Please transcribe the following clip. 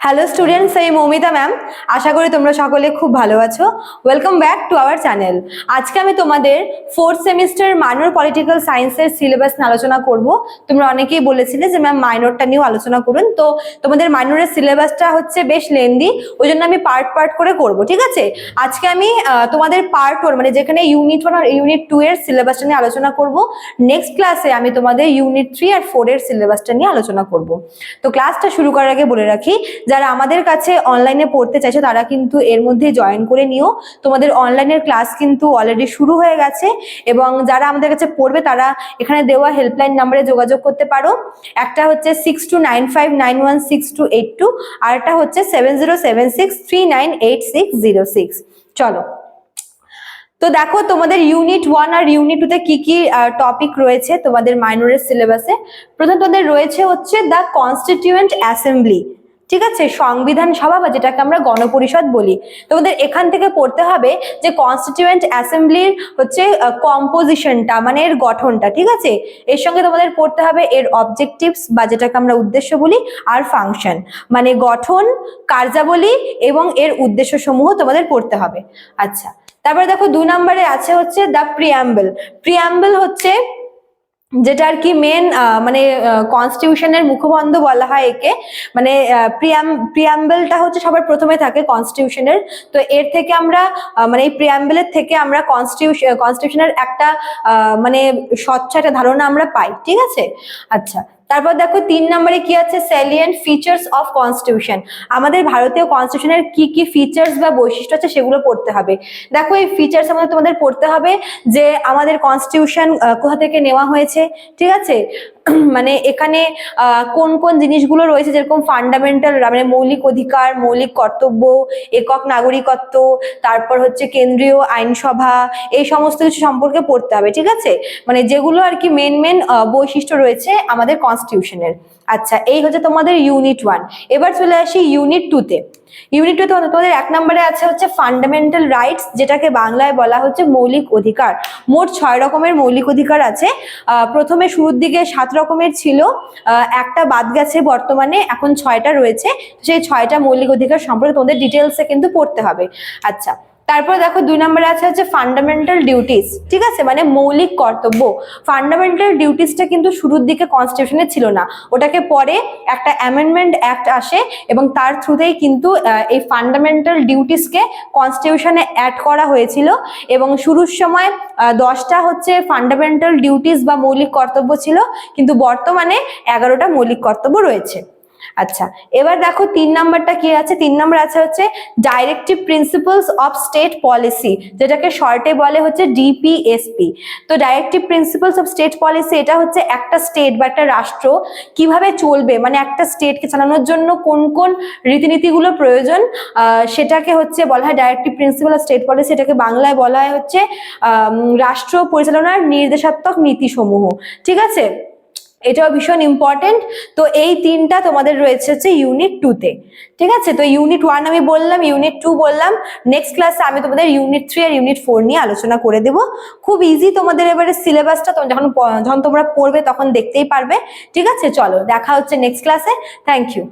Hello students এই Moumita ma'am আশা করি তোমরা সকলে খুব ভালো আছো। Welcome back to our channel আজকে আমি তোমাদের ফোর্থ সেমিস্টার মাইনর পলিটিক্যাল সায়েন্সের সিলেবাস নিয়ে আলোচনা করব। তোমরা অনেকেই বলেছিলে যে ম্যাম মাইনরটা নিয়েও আলোচনা করুন। তো তোমাদের মাইনরের সিলেবাসটা হচ্ছে বেশ লেন্দি ওই জন্য আমি পার্ট পার্ট করে করব, ঠিক আছে? আজকে আমি তোমাদের পার্ট ওয়ান মানে যেখানে ইউনিট ওয়ান আর ইউনিট টু এর সিলেবাসটা নিয়ে আলোচনা করব। নেক্সট ক্লাসে আমি তোমাদের ইউনিট থ্রি আর ফোর এর সিলেবাসটা নিয়ে আলোচনা করব। তো ক্লাসটা শুরু করার আগে বলে রাখি যারা আমাদের কাছে অনলাইনে পড়তে চাইছো, তারা কিন্তু এর মধ্যে জয়েন করে নিও। তোমাদের অনলাইনের ক্লাস কিন্তু অলরেডি শুরু হয়ে গেছে এবং যারা আমাদের কাছে পড়বে, তারা এখানে দেওয়া হেল্পলাইন নাম্বারে যোগাযোগ করতে পারো। একটা হচ্ছে six two nine five nine one six two eight two আর একটা হচ্ছে seven zero seven six three nine eight six zero six চলো। তো দেখো তোমাদের ইউনিট ওয়ান আর ইউনিট টুতে কি কি টপিক রয়েছে তোমাদের মাইনরের সিলেবাসে প্রথম তোমাদের রয়েছে হচ্ছে দ্য কনস্টিটিউয়েন্ট অ্যাসেম্বলি ঠিক আছে? সংবিধান সভা বা যেটাকে আমরা গণপরিষদ বলি। তোমাদের এখান থেকে পড়তে হবে যে কনস্টিটিউয়েন্ট অ্যাসেম্বলির হচ্ছে কম্পোজিশনটা মানে এর গঠনটা, ঠিক আছে? এর সঙ্গে তোমাদের পড়তে হবে এর অবজেক্টিভস বা যেটাকে আমরা উদ্দেশ্য বলি, আর ফাংশন মানে গঠন, কার্যাবলী এবং এর উদ্দেশ্য সমূহ তোমাদের পড়তে হবে। আচ্ছা। তারপরে দেখো দু নম্বরে আছে হচ্ছে দ্য প্রিয়াম্বল প্রিয়াম্বল হচ্ছে যেটা আর কি মেন মানে কনস্টিটিউশনের মুখবন্ধ বলা হয় একে। মানে প্রিয়াম প্রিয়াম্বেলটা হচ্ছে সবার প্রথমে থাকে কনস্টিটিউশনের তো এর থেকে আমরা মানে এই প্রিয়াম্বেলের থেকে আমরা কনস্টিটিউশন কনস্টিটিউশনের একটা মানে স্বচ্ছ একটা ধারণা আমরা পাই, ঠিক আছে? আচ্ছা তারপর দেখো তিন নম্বরে কি আছে? স্যালিয়েন্ট ফিচার্স অফ কনস্টিটিউশন আমাদের ভারতীয় কনস্টিটিউশনের কি কি ফিচার্স বা বৈশিষ্ট্য আছে সেগুলো পড়তে হবে। দেখো এই ফিচার্স আমাদের তোমাদের পড়তে হবে যে আমাদের কনস্টিটিউশন কোথা থেকে নেওয়া হয়েছে, ঠিক আছে? মানে এখানে কোন কোন জিনিসগুলো রয়েছে যেরকম ফান্ডামেন্টাল মানে মৌলিক অধিকার, মৌলিক কর্তব্য, একক নাগরিকত্ব, তারপর হচ্ছে কেন্দ্রীয় আইনসভা, এই সমস্ত কিছু সম্পর্কে পড়তে হবে, ঠিক আছে? মানে যেগুলো আর কি মেন মেন বৈশিষ্ট্য রয়েছে আমাদের কনস্টিটিউশনের আচ্ছা এই হচ্ছে তোমাদের ইউনিট ওয়ান এবার চলে আসি ইউনিট টুতে ইউনিট টু তোমাদের এক নম্বরে আছে হচ্ছে ফান্ডামেন্টাল রাইটস যেটাকে বাংলায় বলা হচ্ছে মৌলিক অধিকার। মোট ছয় রকমের মৌলিক অধিকার আছে। প্রথমে শুরুর দিকে সাত রকমের ছিল। একটা বাদ গেছে বর্তমানে, এখন ছয়টা রয়েছে। সেই ছয়টা মৌলিক অধিকার সম্পর্কে তোমাদের ডিটেলসে কিন্তু পড়তে হবে। আচ্ছা তারপর দেখো দুই নম্বরে আছে হচ্ছে ফান্ডামেন্টাল ডিউটিস ঠিক আছে? মানে মৌলিক কর্তব্য। ফান্ডামেন্টাল ডিউটিসটা কিন্তু শুরুর দিকে কনস্টিটিউশনে ছিল না। ওটাকে পরে একটা অ্যামেন্ডমেন্ট অ্যাক্ট আসে এবং তার থ্রুতেই কিন্তু এই ফান্ডামেন্টাল ডিউটিসকে কনস্টিটিউশনে অ্যাড করা হয়েছিল। এবং শুরুর সময় দশটা হচ্ছে ফান্ডামেন্টাল ডিউটিস বা মৌলিক কর্তব্য ছিল, কিন্তু বর্তমানে এগারোটা মৌলিক কর্তব্য রয়েছে। আচ্ছা এবার দেখো তিন নাম্বারটা কি আছে? তিন নাম্বার আছে হচ্ছে directive principles of state policy যেটাকে শর্টে বলে হচ্ছে ডিপিএসপি তো directive principles of state policy এটা হচ্ছে একটা স্টেট বা একটা রাষ্ট্র কীভাবে চলবে মানে একটা স্টেটকে চালানোর জন্য কোন কোন রীতিনীতিগুলো প্রয়োজন সেটাকে হচ্ছে বলা হয় directive principle of state policy এটাকে বাংলায় বলা হয় হচ্ছে রাষ্ট্র পরিচালনার নির্দেশাত্মক নীতিসমূহ। ঠিক আছে? এটাও ভীষণ ইম্পর্টেন্ট তো এই তিনটা তোমাদের রয়েছে হচ্ছে ইউনিট টুতে ঠিক আছে? তো ইউনিট ওয়ান আমি বললাম ইউনিট টু বললাম। নেক্সট ক্লাসে আমি তোমাদের ইউনিট থ্রি আর ইউনিট ফোর নিয়ে আলোচনা করে দেব। খুব ইজি তোমাদের এবারে সিলেবাসটা যখন যখন তোমরা পড়বে তখন দেখতেই পারবে। ঠিক আছে? চলো, দেখা হচ্ছে নেক্সট ক্লাসে থ্যাংক ইউ